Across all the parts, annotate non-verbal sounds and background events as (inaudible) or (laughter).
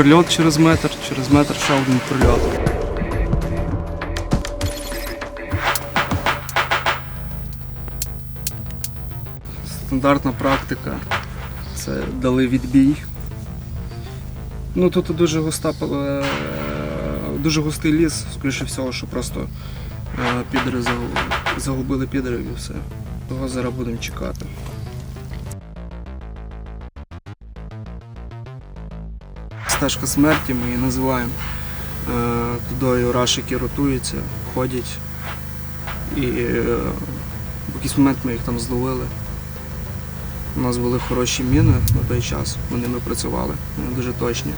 прильот через метр, через метр ще один прильот. Стандартна практика. Це дали відбій. Ну тут дуже густа е, дуже густий ліс, скоріше всього, що просто е, підери загубили підерів і все. Того зараз будемо чекати. Стежка смерті ми її називаємо. Е, Тудою рашики ротуються, ходять. І е, в якийсь момент ми їх там зловили. У нас були хороші міни на той час, ми ними працювали, вони дуже точні.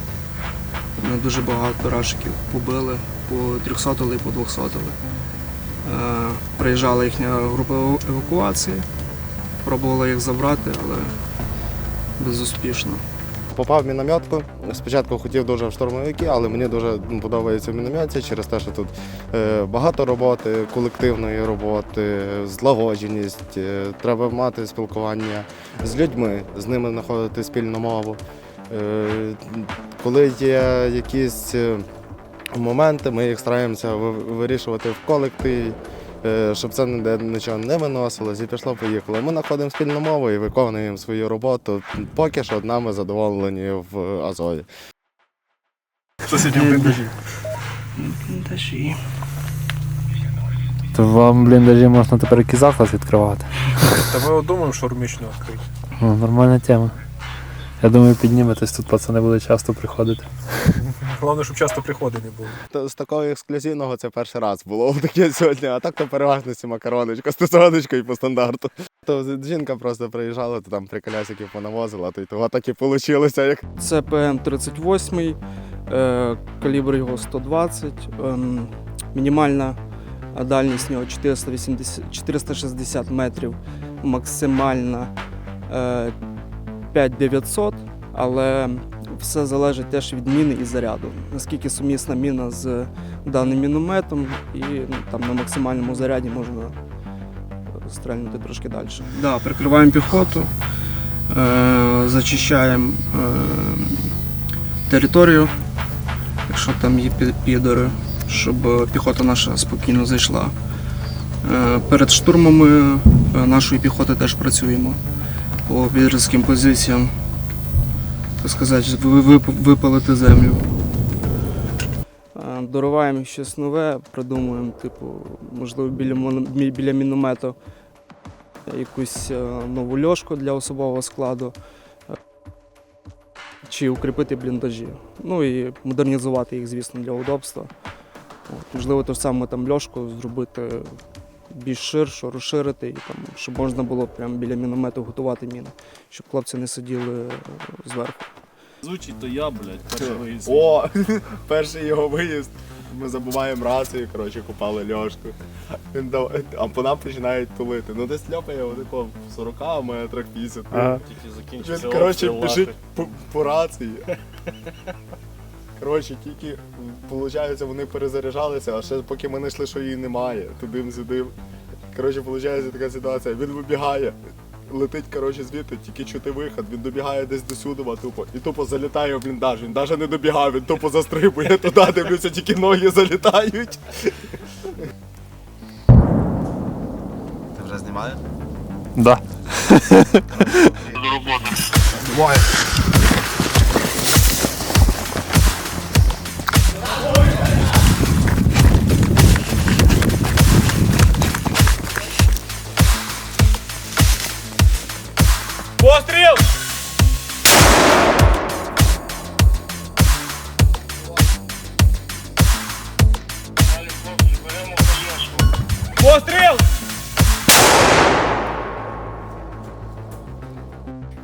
Ми дуже багато рашиків побили, по 300 і по 200 Е, Приїжджала їхня група евакуації, пробувала їх забрати, але безуспішно. Попав в мінометку. Спочатку хотів дуже в штурмовики, але мені дуже подобається в мінометі через те, що тут е, багато роботи, колективної роботи, злагодженість. е, Треба мати спілкування з людьми, з ними знаходити спільну мову. Е, Коли є якісь моменти, ми їх стараємося вирішувати в колективі. Е, Щоб це ніде нічого не виносилось і пішло, поїхало. Ми знаходимо спільну мову і виконуємо свою роботу. Поки що нами задоволені в Азові. Хто сьогодні в бліндажі? Бліндажі. То вам бліндажі можна тепер якийсь заклад відкривати. Та ми думаємо шаурмічну відкрити. Ну, нормальна тема. Я думаю, підніметесь тут, пацани будуть часто приходити. (laughs) Головне, щоб часто приходи не було. З такого ексклюзивного це перший раз було (laughs) таке сьогодні, а так то переважно ці макароночка з тушоночкою по стандарту. То жінка просто приїжджала, то там приколясиків понавозила, то й того так і вийшло, як Це ПМ-38, е, калібр його 120, ем, мінімальна дальність нього 480, 460 метрів, максимальна е, 5900, але все залежить теж від міни і заряду. Наскільки сумісна міна з даним мінометом, і ну, там на максимальному заряді можна стрельнути трошки далі. Да, прикриваємо піхоту, е, зачищаємо е, територію, якщо там є пі- підори, щоб піхота наша спокійно зайшла. Е, Перед штурмами е, нашої піхоти теж працюємо по підрізким позиціям, так сказати, ви- ви- випалити землю. Е, Дориваємо щось нове, придумуємо, типу, можливо, біля, біля міномету якусь е, нову льошку для особового складу е, чи укріпити бліндажі. Ну і модернізувати їх, звісно, для удобства. От, можливо, ту ж саму там льошку зробити більш ширшу, розширити, і, там, щоб можна було прямо біля міномету готувати міни, щоб хлопці не сиділи е, зверху. Звучить то я, блядь, перший виїзд. О, (laughs) перший його виїзд. Ми забуваємо рацію, коротше, купали льошку. Він дав, а по нам починають тулити. Ну десь ляпає отако в 40 метрах 50. Тільки закінчився Він, коротше, біжить по, по рації. Коротше, тільки, виходить, вони перезаряджалися, а ще поки ми знайшли, що її немає, туди-сюди. Коротше, виходить така ситуація. Він вибігає, летить коротше, звідти, тільки чути вихід, він добігає десь до Сюдова тупо, і тупо залітає в бліндаж. Він навіть не добігав, він тупо застрибує туди, дивлюся, тільки ноги залітають. Ти вже знімаєш? Да. Постріл!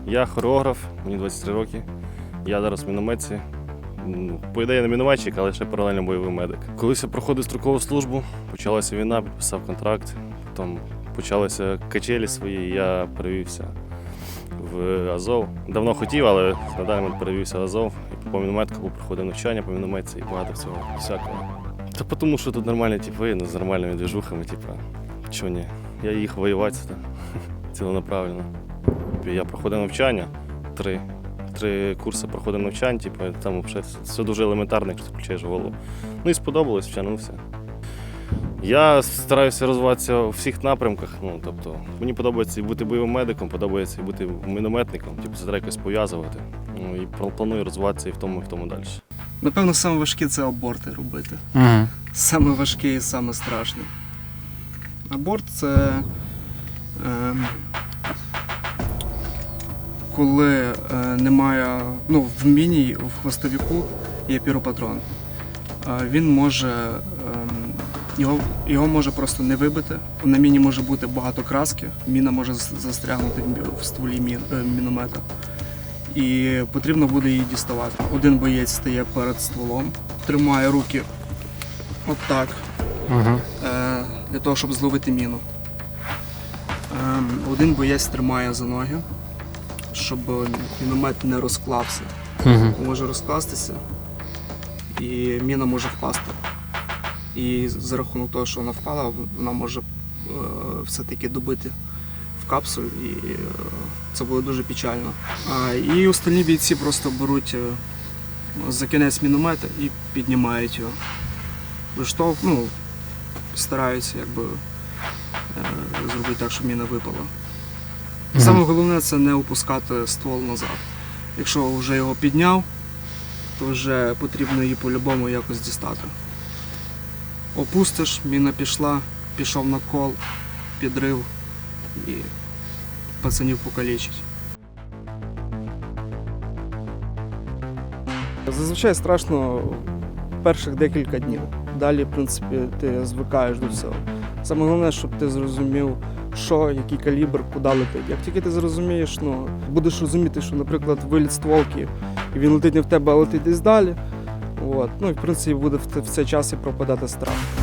Я хореограф, мені 23 роки. Я зараз в мінометці. По ідеї не мінометчик, але ще паралельно бойовий медик. Колись я проходив строкову службу, почалася війна, підписав контракт, потім почалися качелі свої, я перевівся в Азов. Давно хотів, але на даний момент перевівся в Азов. І по мінометку проходив навчання по мінометці і багато всього всякого. Та тому, що тут нормальні типи, ну, з нормальними движухами, типу, чого ні. Я їх воювати та, (laughs) ціленаправленно. Я проходив навчання три, три курси проходив навчань, типу, там вже все дуже елементарно, якщо ти включаєш голову. Ну і сподобалось, втягнувся. Я стараюся розвиватися у всіх напрямках. Ну, тобто, мені подобається і бути бойовим медиком, подобається і бути мінометником, типу, це треба якось пов'язувати. Ну, і планую розвиватися і в тому, і в тому далі. Напевно, саме важке це аборти робити. Угу. Саме важке і саме страшне. Аборт це ем, коли е, немає, ну, в міні, в хвостовіку є піропатрон. Е, він може, ем, його, його може просто не вибити. На міні може бути багато краски, міна може застрягнути в стволі мін, е, міномета. І потрібно буде її діставати. Один боєць стає перед стволом, тримає руки отак, е, для того, щоб зловити міну. Ем, Один боєць тримає за ноги, щоб міномет не розклався. Угу. Може розкластися, і міна може впасти. І за рахунок того, що вона впала, вона може е, все-таки добити в капсуль, і е, це буде дуже печально. А, і остальні бійці просто беруть е, за кінець міномета і піднімають його. Виштовх, ну, стараються якби, е, зробити так, щоб міна випала. Саме головне це не опускати ствол назад. Якщо вже його підняв, то вже потрібно її по-любому якось дістати. Опустиш, міна пішла, пішов на кол, підрив і пацанів покалічить. Зазвичай страшно перших декілька днів. Далі, в принципі, ти звикаєш до всього. Саме головне, щоб ти зрозумів, що, який калібр, куди летить. Як тільки ти зрозумієш, ну будеш розуміти, що, наприклад, виліт стволки, він летить не в тебе, а летить десь далі. От. Ну і в принципі буде в цей час і пропадати страх.